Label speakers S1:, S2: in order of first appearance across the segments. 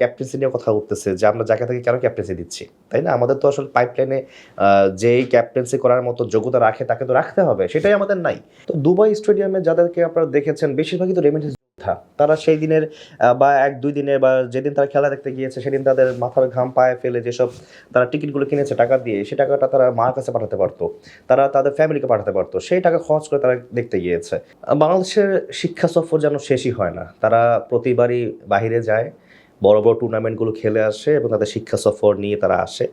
S1: Captaincy নিয়ে কথা উঠতেছে যে আমরা যাকে তাকে কেন ক্যাপ্টেন্সি দিচ্ছি? তাই না? আমাদের তো আসলে পাইপলাইনে যেই ক্যাপ্টেন্সি করার মতো যোগ্যতা রাখে, তাকে তো রাখতে হবে, সেটাই আমাদের নাই। তো দুবাই স্টেডিয়ামে যাদেরকে আপনারা দেখেছেন, বেশিরভাগই তো যোদ্ধা। তারা সেই দিনের বা এক দুই দিনের বা যেদিন তারা খেলা দেখতে গিয়েছে, সেদিন তাদের মাথার ঘাম পায়ে ফেলে যেসব তারা টিকিটগুলো কিনেছে টাকা দিয়ে সেই টাকাটা তারা মার কাছে পাঠাতে পারতো। তারা তাদের ফ্যামিলিকে পাঠাতে পারতো। সেই টাকা খরচ করে তারা দেখতে গিয়েছে। বাংলাদেশের শিক্ষা সফর যেন শেষই হয় না, তারা প্রতিবারই বাইরে যায় বড় বড় টুর্নামেন্টগুলো খেলে আসে এবং তাদের শিক্ষা সফর নিয়ে তারা আসে।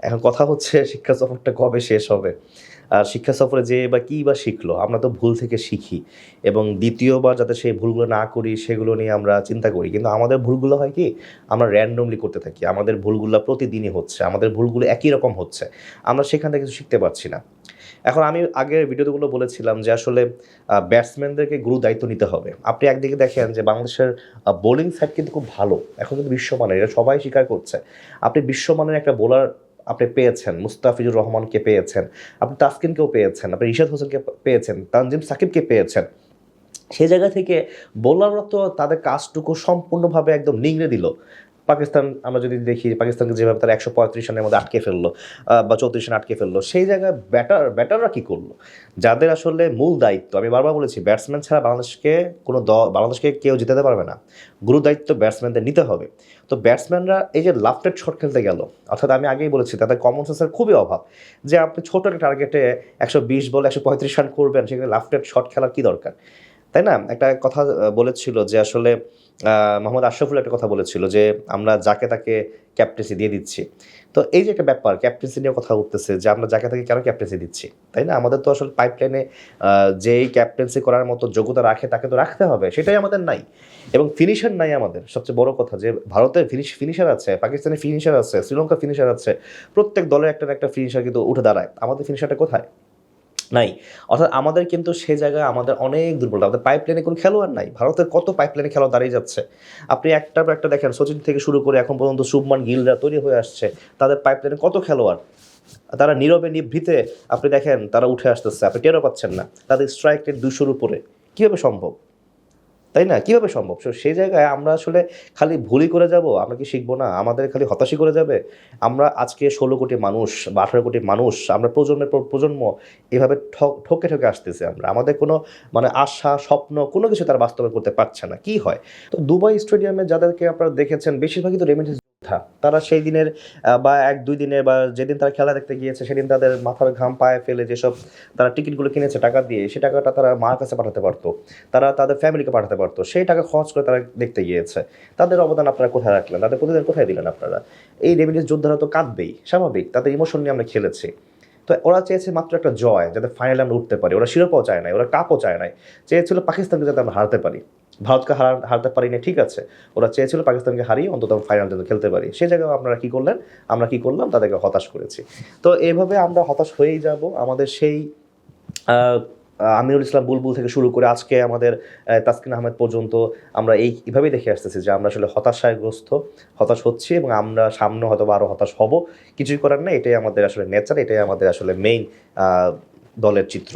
S1: এখন কথা হচ্ছে, শিক্ষা সফরটা কবে শেষ হবে? আর শিক্ষা সফরে যে বা কী বা শিখলো, আমরা তো ভুল থেকে শিখি। এবং দ্বিতীয়বার যাতে সেই ভুলগুলো না করি, সেগুলো নিয়ে আমরা চিন্তা করি। কিন্তু আমাদের ভুলগুলো হয় কি, আমরা র্যান্ডমলি করতে থাকি। আমাদের ভুলগুলো প্রতিদিনই হচ্ছে, আমাদের ভুলগুলো একই রকম হচ্ছে। আমরা সেখান থেকে কিছু শিখতে পারছি না। এখন আমি আগের ভিডিওগুলো বলেছিলাম যে আসলে ব্যাটসম্যানদেরকে গুরু দায়িত্ব নিতে হবে। আপনি একদিকে দেখেন যে বাংলাদেশের বোলিং সাইড কিন্তু খুব ভালো, এখন কিন্তু বিশ্বমানের, এটা সবাই স্বীকার করছে। আপনি বিশ্বমানের একটা বোলার আপনি পেয়েছেন, মুস্তাফিজুর রহমানকে পেয়েছেন, আপনি তাসকিনকেও পেয়েছেন, আপনি ইশাদ হোসেনকে পেয়েছেন, তানজিম সাকিবকে পেয়েছেন। সেই জায়গা থেকে বোলাররা তো তাদের কাজটুকু সম্পূর্ণভাবে একদম নিংড়ে দিল। পাকিস্তান, আমরা যদি দেখি পাকিস্তানকে যেভাবে তারা একশো পঁয়ত্রিশ রানের মধ্যে আটকে ফেলল বা চৌত্রিশ রান আটকে ফেলল, সেই জায়গায় ব্যাটার ব্যাটাররা কী করল? যাদের আসলে মূল দায়িত্ব, আমি বারবার বলেছি ব্যাটসম্যান ছাড়া বাংলাদেশকে কোনো দল বাংলাদেশকে কেউ জিতাতে পারবে না। গুরু দায়িত্ব ব্যাটসম্যানদের নিতে হবে। তো ব্যাটসম্যানরা এই যে লাফটেড শট খেলতে গেল, অর্থাৎ আমি আগেই বলেছি, তাদের কমন সেন্সের খুবই অভাব, যে আপনি ছোটো একটা টার্গেটে একশো বিশ বল, একশো পঁয়ত্রিশ রান করবেন, সেখানে লাফটেড শট খেলার কী দরকার? তাই না? একটা কথা বলেছিল যে আসলে মোহাম্মদ আশরাফুল একটা কথা বলেছিল যে আমরা যাকে তাকে ক্যাপ্টেন্সি দিয়ে দিচ্ছি। তো এই যে একটা ব্যাপার ক্যাপ্টেন্সি নিয়ে কথা উঠতেছে যে আমরা যাকে তাকে কেন ক্যাপ্টেন্সি দিচ্ছি? তাই না? আমাদের তো আসলে পাইপলাইনে যেই ক্যাপ্টেন্সি করার মতো যোগ্যতা রাখে তাকে তো রাখতে হবে, সেটাই আমাদের নাই। এবং ফিনিশার নাই আমাদের। সবচেয়ে বড় কথা যে ভারতের ফিনিশ ফিনিশার আছে, পাকিস্তানের ফিনিশার আছে, শ্রীলঙ্কার ফিনিশার আছে, প্রত্যেক দলের একটা একটা ফিনিশার কিন্তু উঠে দাঁড়ায়। আমাদের ফিনিশারটা কোথায়? নাই। অর্থাৎ আমাদের কিন্তু সে জায়গায় আমাদের অনেক দুর্বলতা। আমাদের পাইপলাইনে কোনো খেলোয়াড় নাই। ভারতের কত পাইপ লাইনে খেলোয়াড় দাঁড়িয়ে যাচ্ছে? আপনি একটার পর একটা দেখেন, সচিন থেকে শুরু করে এখন পর্যন্ত শুভমান গিলরা তৈরি হয়ে আসছে। তাদের পাইপ লাইনে কত খেলোয়াড়? তারা নীরবে নিভৃতে আপনি দেখেন তারা উঠে আসতেছে। আপনি টেরও পাচ্ছেন না। তাদের স্ট্রাইক রেট দুশোর উপরে। কীভাবে সম্ভব? তাই না? কীভাবে সম্ভব? সো সেই জায়গায় আমরা আসলে খালি ভুলই করে যাব, আমরা কি শিখব না? আমাদের খালি হতাশই করে যাবে? আমরা আজকে ষোলো কোটি মানুষ বা আঠারো কোটি মানুষ, আমরা প্রজন্মের পর প্রজন্ম এভাবে ঠক, ঠকে ঠকে আসতেছে আমরা। আমাদের কোনো মানে আশা, স্বপ্ন কোনো কিছু তারা বাস্তবায়ন করতে পারছে না। কি হয়? তো দুবাই স্টেডিয়ামে যাদেরকে আপনারা দেখেছেন, বেশিরভাগই তো রেমিটেন্স যোদ্ধা তারা সেই দিনের বা এক, দুই দিনের, বা যেদিন তারা খেলা দেখতে গিয়েছে, সেদিন তাদের মাথার ঘাম পায়ে ফেলে যেসব তারা টিকিটগুলো কিনেছে, টাকা দিয়ে সেই টাকাটা তারা মার কাছে পাঠাতে পারতো। তারা তাদের ফ্যামিলিকে পাঠাতে পারতো। সেই টাকা খরচ করে তারা দেখতে গিয়েছে। তাদের অবদান আপনারা কোথায় রাখলেন? তাদের প্রতিদিন কোথায় দিলেন আপনারা? এই রেভিনিউ যোদ্ধারা তো কাঁদবেই, স্বাভাবিক। তাদের ইমোশন নিয়ে আমরা খেলেছি। তো ওরা চেয়েছে মাত্র একটা জয় যাতে ফাইনালে আমরা উঠতে পারি। ওরা শিরোপাও চায় নাই, ওরা কাপও চায় নাই। চেয়েছিল পাকিস্তানকে যাতে আমরা হারতে পারি। ভারতকে হারা, হারতে পারি না ঠিক আছে। ওরা চেয়েছিল পাকিস্তানকে হারিয়ে অন্তত ফাইনাল যাতে খেলতে পারি। সেই জায়গায় আপনারা কী করলেন? আমরা কী করলাম? তাদেরকে হতাশ করেছি। তো এভাবে আমরা হতাশ হয়েই যাব। আমাদের সেই আমিরুল ইসলাম বুলবুল থেকে শুরু করে আজকে আমাদের তাসকিন আহমেদ পর্যন্ত আমরা এই এইভাবেই দেখে আসতেছি যে আমরা আসলে হতাশাগ্রস্ত, হতাশ হচ্ছি এবং আমরা সামনে হয়তো আরও হতাশ হব। কিছুই করার না এটাই আমাদের আসলে নেচার এটাই আমাদের আসলে মেইন দলের চিত্র।